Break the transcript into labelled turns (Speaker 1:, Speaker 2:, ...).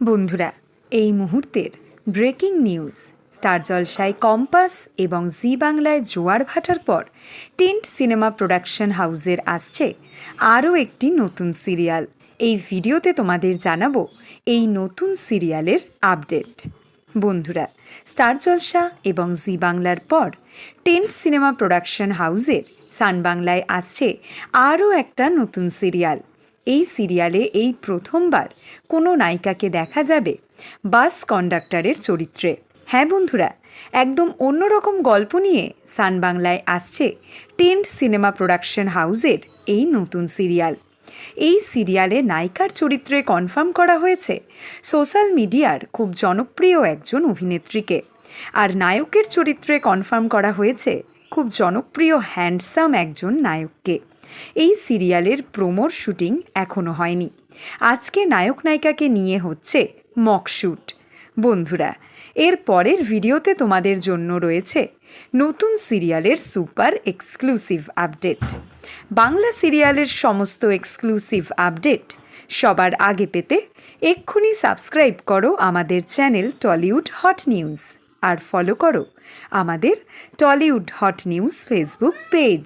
Speaker 1: বন্ধুরা, এই মুহূর্তের ব্রেকিং নিউজ স্টার জলসায় কম্পাস এবং জি বাংলায় জোয়ার ভাটার পর টেন্ট সিনেমা প্রোডাকশন হাউজের আসছে আরও একটি নতুন সিরিয়াল এই ভিডিওতে তোমাদের জানাব এই নতুন সিরিয়ালের আপডেট বন্ধুরা, স্টার জলসা এবং জি বাংলার পর টেন্ট সিনেমা প্রোডাকশন হাউজের সান বাংলায় আসছে আরও একটা নতুন সিরিয়াল এই সিরিয়ালে এই প্রথমবার কোনো নায়িকাকে দেখা যাবে বাস কন্ডাক্টরের চরিত্রে। হ্যাঁ বন্ধুরা, একদম অন্যরকম গল্প নিয়ে সান বাংলায় আসছে টেন্ট সিনেমা প্রোডাকশন হাউসের এই নতুন সিরিয়াল। এই সিরিয়ালে নায়িকার চরিত্রে কনফার্ম করা হয়েছে সোশ্যাল মিডিয়ার খুব জনপ্রিয় একজন অভিনেত্রীকে। আর নায়কের চরিত্রে কনফার্ম করা হয়েছে খুব জনপ্রিয়, হ্যান্ডসাম একজন নায়ককে। এই সিরিয়ালের প্রোমোর শুটিং এখনও হয়নি। আজকে নায়ক নায়িকাকে নিয়ে হচ্ছে মকশুট বন্ধুরা, এর পরের ভিডিওতে তোমাদের জন্য রয়েছে নতুন সিরিয়ালের সুপার এক্সক্লুসিভ আপডেট। বাংলা সিরিয়ালের সমস্ত এক্সক্লুসিভ আপডেট সবার আগে পেতে এক্ষুনি সাবস্ক্রাইব করো আমাদের চ্যানেল টলিউড হট নিউজ আর ফলো করো আমাদের Tollywood hot news Facebook page.